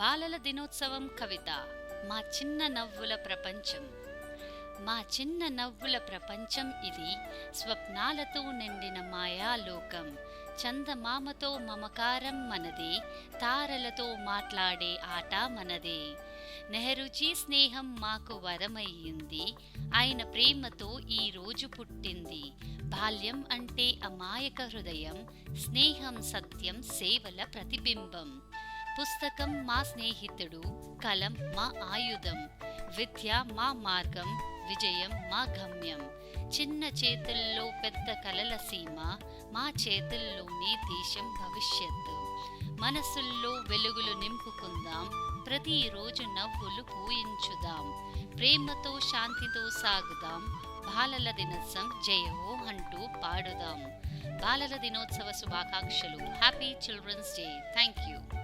బాలల దినోత్సవం కవిత మా చిన్న నవ్వుల ప్రపంచం. మా చిన్న నవ్వుల ప్రపంచం ఇది స్వప్నాలతో నిండిన మాయాలోకం. చందమామతో మమకారం మనదే తారలతో మాట్లాడే ఆట మనదే. నెహరుజీ స్నేహం మాకు వరమయ్యింది ఆయన ప్రేమతో ఈ రోజు పుట్టింది. బాల్యం అంటే అమాయక హృదయం స్నేహం సత్యం సేవల ప్రతిబింబం. పుస్తకం మా స్నేహితుడు కలం మా ఆయుధం విద్య మా మార్గం విజయం మా గమ్యం. చిన్న చేతుల్లో పెద్ద కలల సీమ మా చేతుల్లోనే దేశం భవిష్యత్తు. మనసుల్లో వెలుగులు నింపుకుందాం ప్రతిరోజు నవ్వులు పూయించుదాం. ప్రేమతో శాంతితో సాగుదాం బాలల దినోత్సవం జయహో అంటూ పాడుదాం. బాలల దినోత్సవ శుభాకాంక్షలు. Happy children's day. Thank you.